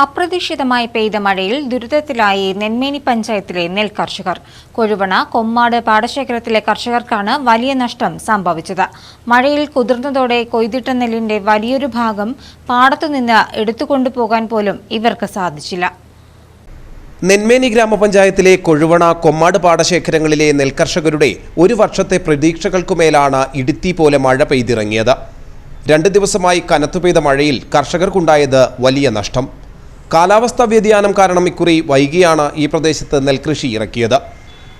അപ്രതീക്ഷിതമായി പെയ്ത മഴയിൽ ദുരിതത്തിലായി നെന്മേനി പഞ്ചായത്തിലെ നെൽ കർഷകർ കൊഴുവണ കൊമ്മാട് പാടശേഖരത്തിലെ കർഷകർക്കാണ് വലിയ നഷ്ടം സംഭവിച്ചത്. മഴയിൽ കുതിർന്നതോടെ കൊയ്തിട്ട നെല്ലിന്റെ വലിയൊരു ഭാഗം പാടത്തുനിന്ന് എടുത്തുകൊണ്ടുപോകാൻ പോലും ഇവർക്ക് സാധിച്ചില്ല. നെന്മേനി ഗ്രാമപഞ്ചായത്തിലെ കൊഴുവണ കൊമ്മാട് പാടശേഖരങ്ങളിലെ നെൽകർഷകരുടെ ഒരു വർഷത്തെ പ്രതീക്ഷകൾക്കുമേലാണ് ഇടുത്തി പോലെ മഴ പെയ്തിറങ്ങിയത്. രണ്ട് ദിവസമായി കനത്തു പെയ്ത മഴയിൽ കർഷകർക്കുണ്ടായത് വലിയ നഷ്ടം. കാലാവസ്ഥാ വ്യതിയാനം കാരണം ഇക്കുറി വൈകിയാണ് ഈ പ്രദേശത്ത് നെൽകൃഷി ഇറക്കിയത്.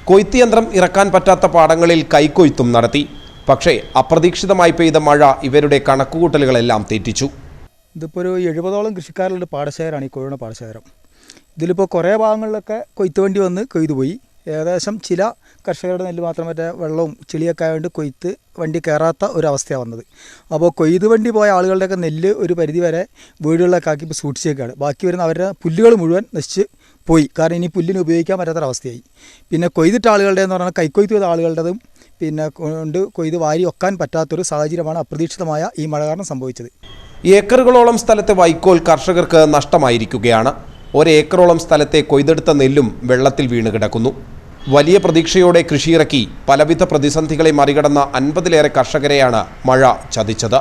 കൊയ്ത്ത് യന്ത്രം ഇറക്കാൻ പറ്റാത്ത പാടങ്ങളിൽ കൈക്കൊയ്ത്തും നടത്തി. പക്ഷേ അപ്രതീക്ഷിതമായി പെയ്ത മഴ ഇവരുടെ കണക്കുകൂട്ടലുകളെല്ലാം തെറ്റിച്ചു. ഇതിപ്പോൾ ഒരു എഴുപതോളം കൃഷിക്കാരുടെ പാടശേഖരമാണ് ഈ കോഴിയുടെ പാടശേഖരം. ഇതിലിപ്പോൾ കുറേ ഭാഗങ്ങളിലൊക്കെ കൊയ്ത്ത് വണ്ടി വന്ന് കൊയ്തു പോയി ഏകദേശം ചില കർഷകരുടെ നെല്ല് മാത്രം മറ്റേ വെള്ളവും ചെളിയൊക്കെ ആയതുകൊണ്ട് കൊയ്ത്ത് വണ്ടി കയറാത്ത ഒരവസ്ഥയാണ് വന്നത്. അപ്പോൾ കൊയ്ത് വണ്ടി പോയ ആളുകളുടെയൊക്കെ നെല്ല് ഒരു പരിധി വരെ വീടുകളിലൊക്കെ ആക്കി ഇപ്പോൾ സൂക്ഷിച്ചേക്കാണ്. ബാക്കി വരുന്ന അവരുടെ പുല്ലുകൾ മുഴുവൻ നശിച്ച് പോയി. കാരണം ഇനി പുല്ലിന് ഉപയോഗിക്കാൻ പറ്റാത്തൊരവസ്ഥയായി. പിന്നെ കൊയ്തിട്ട ആളുകളുടെ എന്ന് പറഞ്ഞാൽ കൈക്കൊയ്ത്ത് ചെയ്ത ആളുകളുടേതും പിന്നെ കൊണ്ട് കൊയ്ത് വാരി ഒക്കാൻ പറ്റാത്തൊരു സാഹചര്യമാണ് അപ്രതീക്ഷിതമായ ഈ മഴ കാരണം സംഭവിച്ചത്. ഏക്കറുകളോളം സ്ഥലത്തെ വൈക്കോൽ കർഷകർക്ക് നഷ്ടമായിരിക്കുകയാണ്. ഒരേക്കറോളം സ്ഥലത്തെ കൊയ്തെടുത്ത നെല്ലും വെള്ളത്തിൽ വീണ് കിടക്കുന്നു. വലിയ പ്രതീക്ഷയോടെ കൃഷിയിറക്കി പലവിധ പ്രതിസന്ധികളെ മറികടന്ന അൻപതിലേറെ കർഷകരെയാണ് മഴ ചതിച്ചത്.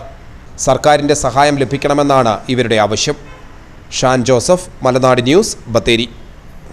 സർക്കാരിന്റെ സഹായം ലഭിക്കണമെന്നാണ് ഇവരുടെ ആവശ്യം. Shan Joseph Malanad news Bathery.